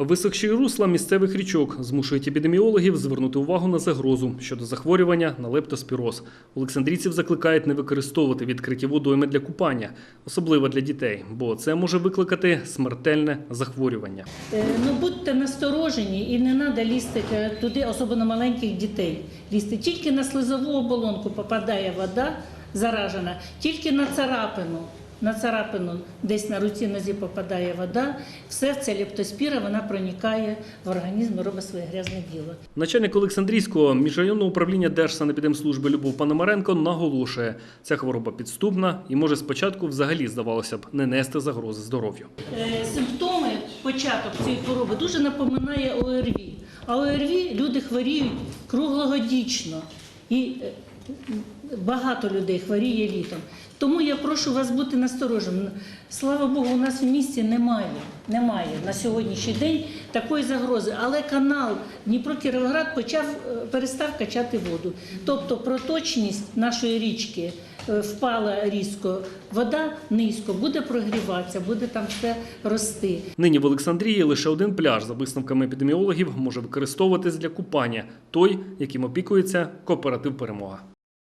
Висохші русла місцевих річок змушують епідеміологів звернути увагу на загрозу щодо захворювання на лептоспіроз. Олександрійців закликають не використовувати відкриті водойми для купання, особливо для дітей, бо це може викликати смертельне захворювання. Е, Ну будьте насторожені і не треба лізти е, туди, особливо маленьких дітей. Лізти тільки на слизову оболонку попадає вода заражена, тільки на царапину. На царапину десь на руці нозі попадає вода, все це лептоспіра, вона проникає в організм і робить своє грязне діло. Начальник Олександрійського міжрайонного управління Держсанепідемслужби Любов Пономаренко наголошує, ця хвороба підступна і може спочатку взагалі, здавалося б, не нести загрози здоров'ю. Е, Симптоми, початок цієї хвороби дуже напоминає ОРВІ. А ОРВІ люди хворіють круглогодічно. І е, багато людей хворіє літом. Тому я прошу вас бути настороженим. Слава Богу, у нас в місті немає. Немає на сьогоднішній день такої загрози. Але канал Дніпро-Кіровоград е, перестав качати воду. Тобто проточність нашої річки е, впала різко, вода низько, буде прогріватися, буде там все рости. Нині в Олександрії лише один пляж, за висновками епідеміологів, може використовуватись для купання той, яким опікується кооператив Перемога.